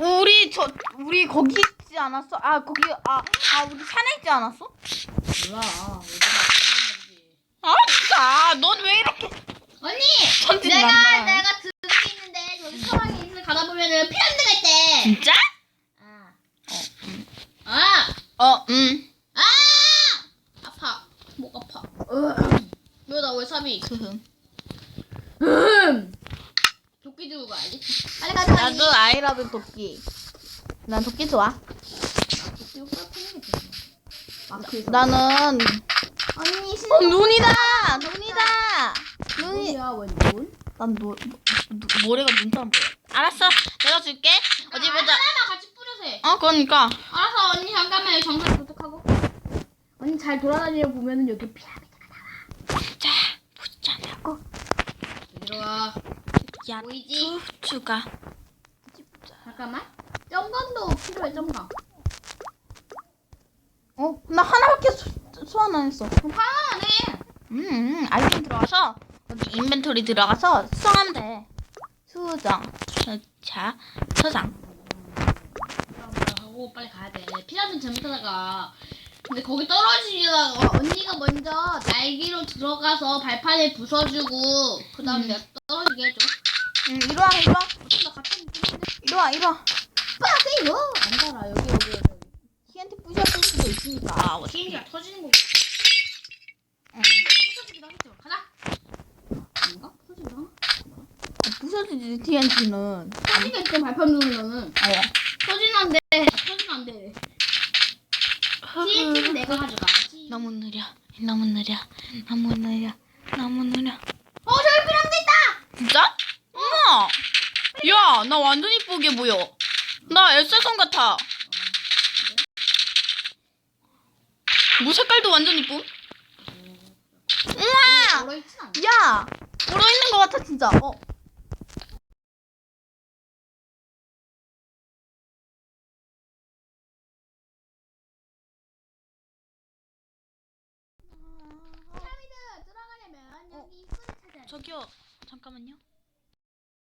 우리 저 우리 거기 있지 않았어? 아 거기 아, 아 우리 산에 있지 않았어? 몰라. 아 진짜 넌 왜 이렇게 언니! 천진 내가 난다. 내가 들고 있는데 저기 사방에 있는 가다 보면은 피라미드가 있대. 진짜? 아. 어, 음. 아! 어, 음. 아! 아파. 목 아파. 왜나 왜 삽이? 크흠. 음. 도끼 들고 가야지. 빨리 가자. 나도 아이라브 도끼. 난 도끼 좋아. 도끼 오빠 푸는 게 좋아. 아, 그래서 나는 언니 신 어 눈이다. 눈이다. 눈이. 뭐야, 웬 눈? 난 노, 노, 모래가 눈처럼 보여. 알았어. 내가 줄게. 어디 보자. 하나만 같이 뿌려서 해. 어, 그러니까. 알았어, 언니 잠깐만 정상 도착하고. 언니 잘 돌아다니려 보면은 여기 피라미드가 나와. 자, 보자냐고. 여기로 와. 야, 보이지? 투투가. 잠깐만. 점검도 필요해, 점검. 어, 나 하나밖에 소, 소환 안 했어. 그럼 하나만 해. 음, 아이템 들어가서 여기 인벤토리 들어가서 수정하면 돼. 수정, 자, 저장. 하고 빨리 가야 돼. 피라미드 잘못하다가. 근데 거기 떨어지다가 언니가 먼저 날개로 들어가서 발판에 부숴주고 그 다음에 음. 떨어지게 해줘. 음, 이리 와, 이리 와, 나 같은? 이리 와, 이리 와. 빠세요! 안 달아. 여기 여기 여기. 키한테 부셨을 수도 있으니까. 아, 터지는 하겠죠. 가자. 뭔가? 터지기도 하나? 부셔지지 TNT는. 터지겠죠 발판 누르면은. 어. 터지는데 터지면 안 돼. TNT는 내가 가져가야지. 너무 느려, 너무 느려, 너무 느려, 너무 느려. 어 저기 피라미드 있다. 진짜? 어머! 야, 나 완전 이쁘게 보여. 나 엘사선 같아. 뭐 색깔도 완전 이쁨? 우와! 얼어 있진 않아. 야! 얼어 있는 것 같아, 진짜. 어. 피라미드 들어가려면 여기 입구를 찾아야 돼. 저기요, 잠깐만요.